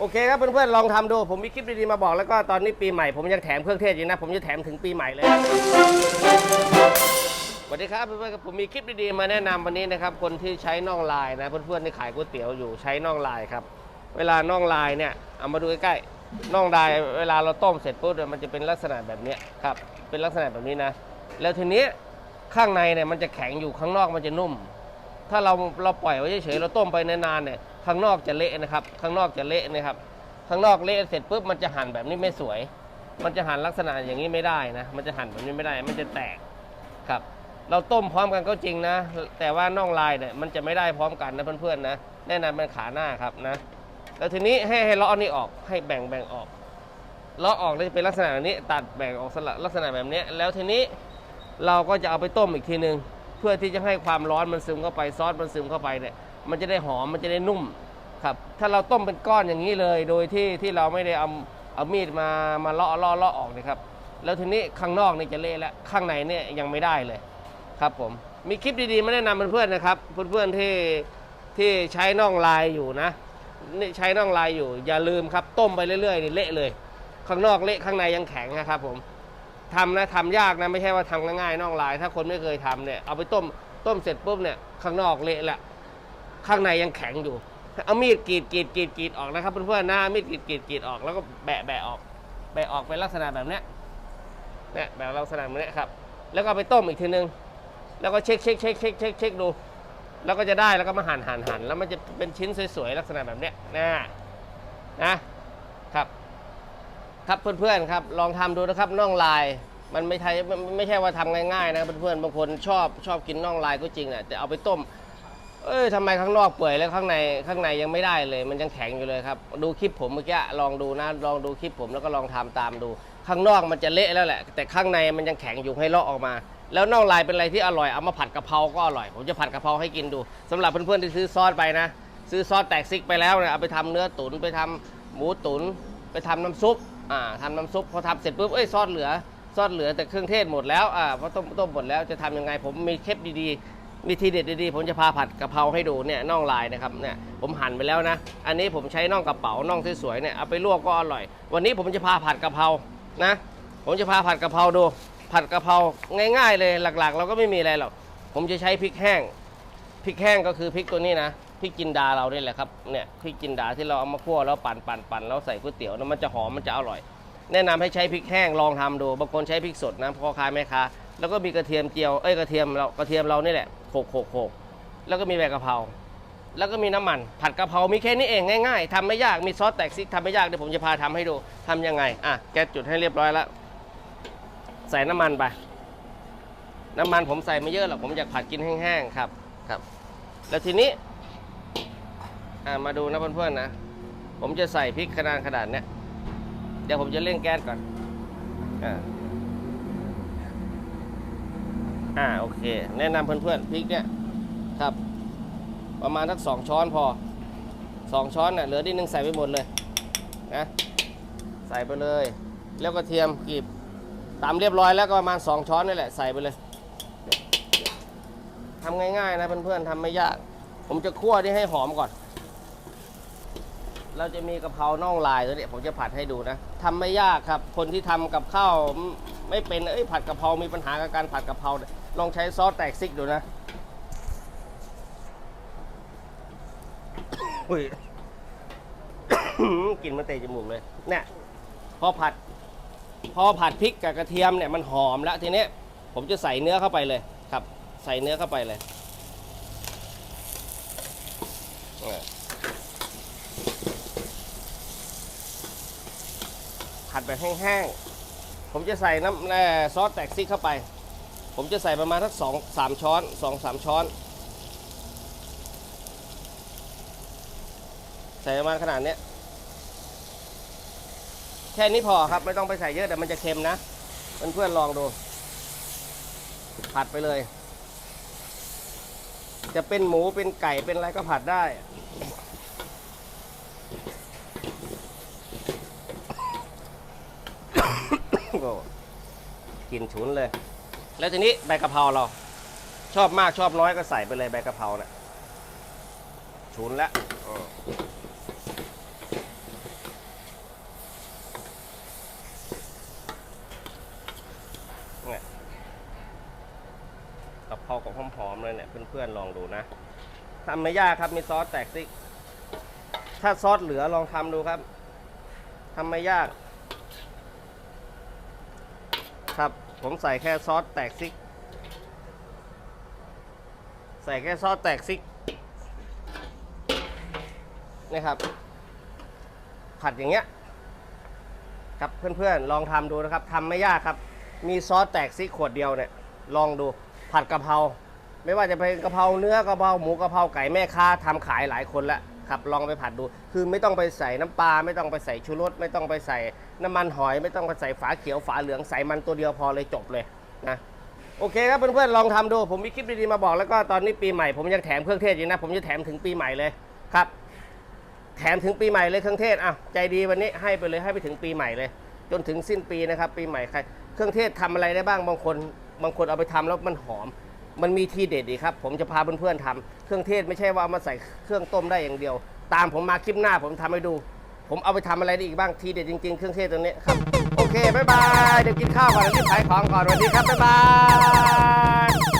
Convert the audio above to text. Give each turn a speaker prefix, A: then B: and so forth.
A: โอเคครับเพื่อนๆลองทำดู ผมมีคลิปดีๆมาบอกแล้วก็ตอนนี้ปีใหม่ผมยังแถมเครื่องเทศอยู่นะ ผมจะแถมถึงปีใหม่เลยสวัสดีครับเพื่อนๆผมมีคลิปดีๆมาแนะนำวันนี้นะครับคนที่ใช้น่องลายนะ เพื่อนๆที่ขายก๋วยเตี๋ยวอยู่ใช้น่องลายครับ เวลาน่องลายเนี่ยเอามาดูใกล้ๆน่องลาย เวลาเราต้มเสร็จปุ๊บมันจะเป็นลักษณะแบบนี้ครับเป็นลักษณะแบบนี้นะ แล้วทีนี้ข้างในเนี่ยมันจะแข็งอยู่ข้างนอกมันจะนุ่ม ถ้าเราเราปล่อยไว้เฉยๆเราต้มไปนานๆเนี่ย ข้างนอกจะเละนะครับ ข้างนอกจะเละนะครับ ข้างนอกเละเสร็จปุ๊บมันจะหั่นแบบนี้ไม่สวย มันจะหั่นลักษณะอย่างนี้ไม่ได้นะ มันจะหั่นแบบนี้ไม่ได้ มันจะแตกครับ เราต้มพร้อมกันก็จริงนะ แต่ว่าน่องลายเนี่ยมันจะไม่ได้พร้อมกันนะเพื่อนๆนะ แนะนำเป็นขาหน้าครับนะ แล้วทีนี้ให้ให้ลาะอันนี้ออก ให้แบ่งแบ่งออกลาะออกเลยจะเป็นลักษณะแบบนี้ ตัดแบ่งออกสลักลักษณะแบบนี้ แล้วทีนี้เราก็จะเอาไปต้มอีกทีหนึ่งเพื่อที่จะให้ความร้อนมันซึมเข้าไปซอสมันซึมเข้าไปเนี่ย มันจะได้หอมมันจะได้นุ่มครับ ถ้าเราต้มเป็นก้อนอย่างนี้เลยโดยที่ที่เราไม่ได้เอาเอามีดมามาเลาะเลาะเลาะออกนะครับ แล้วทีนี้ข้างนอกนี่จะเละแล้วข้างในเนี่ยยังไม่ได้เลยครับผมมีคลิปดีๆมาแนะนำเพื่อนๆนะครับ เพื่อนๆที่ที่ใช้น่องลายอยู่นะนี่ใช้น่องลายอยู่ อย่าลืมครับ ต้มไปเรื่อยๆนี่เละเลย ข้างนอกเละข้างในยังแข็งนะครับผมทำนะทำยากนะไม่ใช่ว่าทำง่ายๆน่องลาย ถ้าคนไม่เคยทำเนี่ยเอาไปต้มต้มเสร็จปุ๊บเนี่ยข้างนอกเละละ ข้างในยังแข็งอยู่ เอามีดกรีดกรีดกรีดกรีดออกนะครับเพื่อนๆนะมีดกรีดกรีดกรีดออกแล้วก็แบะแบะออกแบะออกเป็นลักษณะแบบเนี้ยเนี่ยแบบลักษณะแบบนี้ครับ แล้วก็ไปต้มอีกทีนึง แล้วก็เช็คเช็คเช็คเช็คเช็คเช็คดู แล้วก็จะได้แล้วก็มาหั่นหั่นหั่นแล้วมันจะเป็นชิ้นสวยๆลักษณะแบบเนี้ยนะนะครับ ครับเพื่อนๆครับ ลองทำดูนะครับน่องลายมันไม่ใช่ไม่ไม่ใช่ว่าทำง่ายๆนะเพื่อนๆบางคนชอบชอบกินน่องลายก็จริงนะแต่เอาไปต้ม เอ้ยทำไมข้างนอกเปื่อยแล้วข้างในข้างในยังไม่ได้เลย มันยังแข็งอยู่เลยครับ ดูคลิปผมเมื่อกี้ลองดูนะ ลองดูคลิปผมแล้วก็ลองทำตามดู ข้างนอกมันจะเละแล้วแหละ แต่ข้างในมันยังแข็งอยู่ให้ลาะออกมา แล้วน่องลายเป็นอะไรที่อร่อยเอามาผัดกะเพราก็อร่อย ผมจะผัดกะเพราให้กินดูสำหรับเพื่อนๆที่ซื้อซอสไปนะ ซื้อซอสแตกซิกไปแล้วเนี่ยเอาไปทำเนื้อตุ๋นไปทำหมูตุ๋นไปทำน้ำซุปอ่าทำน้ำซุปพอทำเสร็จปุ๊บเอ้ยซอสเหลือซอสเหลือแต่เครื่องเทศหมดแล้วอ่าเพราะต้มต้มหมดแล้วจะทำยังไงผมมีเคล็ดดีๆ มีทีเด็ดดีๆผมจะพาผัดกะเพราให้ดูเนี่ยน่องลายนะครับเนี่ยผมหั่นไปแล้วนะ อันนี้ผมใช้น่องกระเป๋าน่องสวยๆเนี่ยเอาไปลวกก็อร่อย วันนี้ผมจะพาผัดกะเพรานะ ผมจะพาผัดกะเพราดู ผัดกะเพราง่าย ๆ เลยหลักๆ เราก็ไม่มีอะไรหรอกผมจะใช้พริกแห้งพริกแห้งก็คือพริกตัวนี้นะพริกจินดาเราเนี่ยแหละครับเนี่ยพริกจินดาที่เราเอามาคั่วแล้วปั่นปั่นปั่นแล้วใส่ก๋วยเตี๋ยวแล้วมันจะหอมมันจะอร่อย แนะนำให้ใช้พริกแห้งลองทำดูบางคนใช้พริกสดนะพ่อค้าแม่ค้าแล้วก็มีกระเทียมเจียวเอ้ยกระเทียมเรากระเทียมเรานี่แหละ โขกโขกโขกแล้วก็มีใบกะเพราแล้วก็มีน้ำมัน ผัดกะเพรามีแค่นี้เองง่ายๆทำไม่ยากมีซอสแตกซิกทำไม่ยากเดี๋ยวผมจะพาทำให้ดูทำยังไงอะแก๊สจุดให้เรียบร้อยแล้วใส่น้ำมันไป น้ำมันผมใส่ไม่เยอะหรอกผมอยากผัดกินแห้งๆครับครับ แล้วทีนี้อ่ามาดูนะเพื่อนๆนะ ผมจะใส่พริกขนาดขนาดเนี้ยเดี๋ยวผมจะเร่งแก๊สก่อนอ่า อ่าโอเค แนะนำเพื่อนๆพริกเนี่ยครับ ประมาณสักสองช้อนพอสองช้อนน่ะเหลือนิดนึงใส่ไปหมดเลยนะใส่ไปเลย แล้วก็เทียมกรีบตามเรียบร้อยแล้วก็ประมาณ2ช้อนนี่แหละใส่ไปเลยทำง่ายๆนะเพื่อนๆทำไม่ยาก ผมจะคั่วที่ให้หอมก่อน เราจะมีกะเพราน่องลายตัวนี้ผมจะผัดให้ดูนะทำไม่ยากครับ คนที่ทำกับข้าวไม่เป็นเอ้ยผัดกะเพรามีปัญหากับการผัดกะเพราเนี่ย ลองใช้ซอสแตกซิกดูนะอุ้ยกลิ่นมันเตะจมูกเลย เนี่ย พอผัด พอผัดพริกกับกระเทียมเนี่ยมันหอมแล้วทีนี้ผมจะใส่เนื้อเข้าไปเลยครับ ใส่เนื้อเข้าไปเลยผัดแบบแห้งๆ ผมจะใส่น้ำแร่ซอสแตกซิกเข้าไป ผมจะใส่ประมาณสักสองสามช้อนสองสามช้อน ใส่ประมาณขนาดเนี้ยแค่นี้พอครับไม่ต้องไปใส่เยอะแต่มันจะเค็มนะเพื่อนๆลองดู ผัดไปเลย จะเป็นหมูเป็นไก่เป็นอะไรก็ผัดได้กินฉุนเลย แล้วทีนี้ใบกะเพราเรา ชอบมากชอบน้อยก็ใส่ไปเลยใบกะเพราเนะี่ยชุนแล้วเรกะเพรากับหอมๆเลยเนี่ยเพื่อนๆลองดูนะทำไม่ยากครับมีซอสแตกซิก ถ้าซอสเหลือลองทำดูครับทำไม่ยากครับ ผมใส่แค่ซอสแตกซิก ใส่แค่ซอสแตกซิกนี่ครับ ผัดอย่างเงี้ย ครับเพื่อนๆ ลองทำดูนะครับทำไม่ยากครับ มีซอสแตกซิกขวดเดียวเนี่ย ลองดูผัดกะเพราไม่ว่าจะเป็นกะเพราเนื้อกะเพราหมูกะเพราไก่แม่ค้าทำขายหลายคนแล้ว ครับลองไปผัดดู คือไม่ต้องไปใส่น้ำปลาไม่ต้องไปใส่ชูรสไม่ต้องไปใส่น้ำมันหอย ไม่ต้องไปใส่ฝาเขียวฝาเหลืองใส่มันตัวเดียวพอเลยจบเลยนะโอเคครับเพื่อนๆลองทำดู ผมมีคลิปดีๆมาบอกแล้วก็ตอนนี้ปีใหม่ผมยังแถมเครื่องเทศอยู่นะ ผมจะแถมถึงปีใหม่เลยครับ แถมถึงปีใหม่เลยเครื่องเทศอะใจดีวันนี้ให้ไปเลยให้ไปถึงปีใหม่เลย จนถึงสิ้นปีนะครับ ปีใหม่ใคร เครื่องเทศทำอะไรได้บ้างบางคน บางคนเอาไปทำแล้วมันหอม มันมีทีเด็ดอีกครับ ผมจะพาเพื่อนๆทำเครื่องเทศไม่ใช่ว่าเอามาใส่เครื่องต้มได้อย่างเดียว ตามผมมาคลิปหน้าผมทำให้ดู ผมเอาไปทำอะไรได้อีกบ้างทีเด็ดจริงๆ เครื่องเทศตัวนี้ครับ โอเค บ๊ายบาย เดี๋ยวกินข้าวก่อนเดี๋ยวรีบขายของก่อนสวัสดีครับ บ๊ายบาย